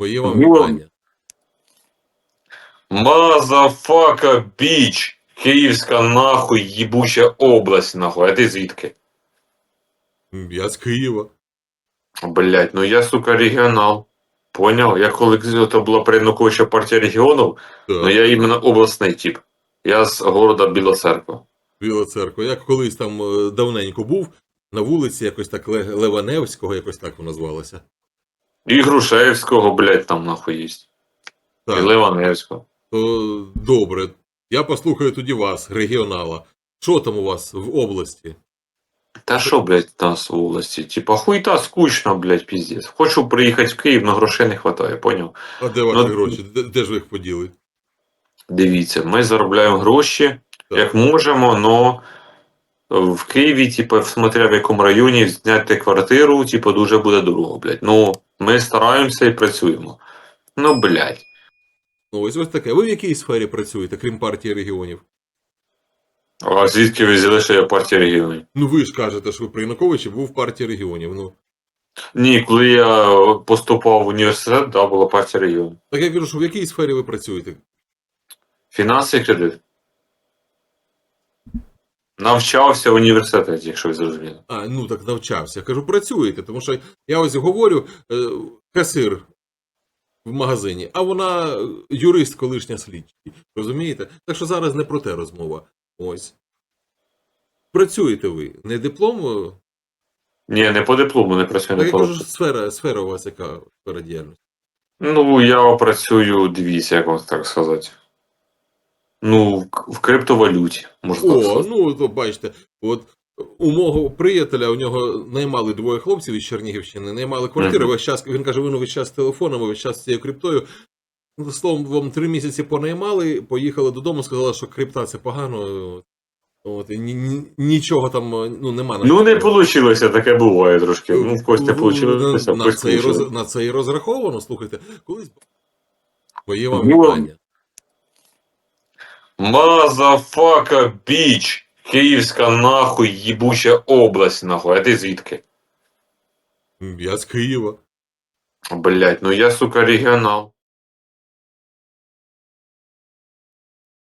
Мої вам Ну, вітання. Мазафака біч. Київська нахуй їбуча область нахуй. А ти звідки? Я з Києва. Блять, ну я, сука, регіонал. Понял? Я коли це була переднокуюча партія регіонів, Так, но я іменно обласний тип. Я з города Біла Церква. Біла церква. Я колись там е, давненько був, на вулиці якось так Ле- Леваневського, якось так воно звалося. І Грушевського, блять, там нахуй є. І Так, Ливаневського. то добре. Я послухаю тоді вас, регіонала. Що там у вас в області? Та що, блядь, нас в області? Типа хуйта скучно, блядь, піздець. Хочу приїхати в Київ, но грошей не вистачає, поняв? А де ваші Ну, гроші? Де, де ж ви їх поділи? Дивіться, ми заробляємо гроші, Так. як можемо, но в Києві, типа, смотря в якому районі зняти квартиру, типа, дуже буде дорого, блядь. Ну, ми стараємося і працюємо. Ну, блядь. Ну, ось ось таке. Ви в якій сфері працюєте, крім партії регіонів? А звідки ви взяли, що я партія регіонів? Ну ви ж кажете, що ви при Януковичі був в партії регіонів. Ну, Ні, коли я поступав в університет, да, була партія регіонів. так я кажу, що в якій сфері ви працюєте? Фінанси і кредит. Навчався в університеті, якщо ви зрозуміли. А, ну так навчався. Я Кажу, працюєте, тому що я ось говорю, е, касир в магазині, а вона юрист колишня слідчий. Розумієте? Так що зараз не про те розмова. Ось. Працюєте ви. Не диплом. Ні, не по диплому не працюю, Так не я по сфера, сфера у вас яка сфера діяльності. Ну, я працюю, дивіться, як вам так сказати. Ну, в, в криптовалюті, можна так О, сказати. ну то бачите, от у мого приятеля у нього наймали двоє хлопців із Чернігівщини, наймали квартири. Мгм. Весь час він каже, ви ну, весь час з телефонами, весь час з цією криптою. Ну, словом, вам три місяці понаймали, поїхали додому, сказали, що крипта це погано. От, і ні, ні- нічого там ну, нема на Ну, не вийшло, таке буває трошки. Ну, в когось не вийшло, на, в на, когось це і роз, на це і розраховано, слухайте. Колись моє вам Ну, вітання. Мазафака біч. Київська нахуй їбуча область нахуй. А ти звідки? Я з Києва. Блять, ну я, сука, регіонал.